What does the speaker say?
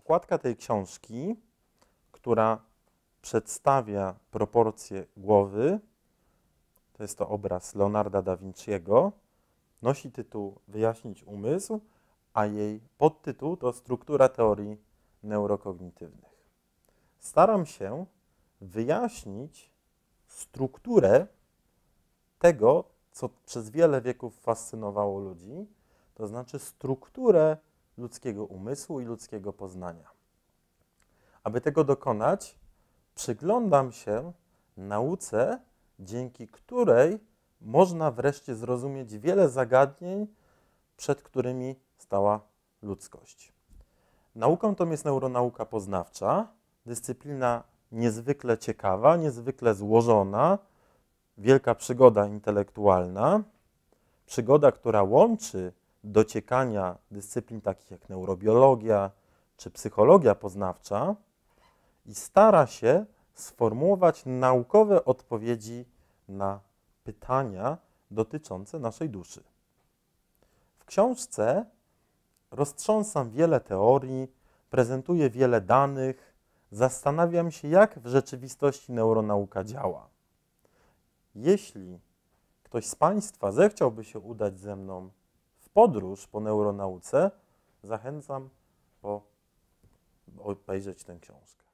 Okładka tej książki, która przedstawia proporcje głowy, to jest to obraz Leonarda da Vinciego, nosi tytuł Wyjaśnić umysł, a jej podtytuł to Struktura teorii neurokognitywnych. Staram się wyjaśnić strukturę tego, co przez wiele wieków fascynowało ludzi, to znaczy strukturę ludzkiego umysłu i ludzkiego poznania. Aby tego dokonać, przyglądam się nauce, dzięki której można wreszcie zrozumieć wiele zagadnień, przed którymi stała ludzkość. Nauką tą jest neuronauka poznawcza, dyscyplina niezwykle ciekawa, niezwykle złożona, wielka przygoda intelektualna, przygoda, która łączy dociekania dyscyplin takich jak neurobiologia czy psychologia poznawcza i stara się sformułować naukowe odpowiedzi na pytania dotyczące naszej duszy. W książce roztrząsam wiele teorii, prezentuję wiele danych, zastanawiam się, jak w rzeczywistości neuronauka działa. Jeśli ktoś z Państwa zechciałby się udać ze mną podróż po neuronauce, zachęcam po obejrzeć tę książkę.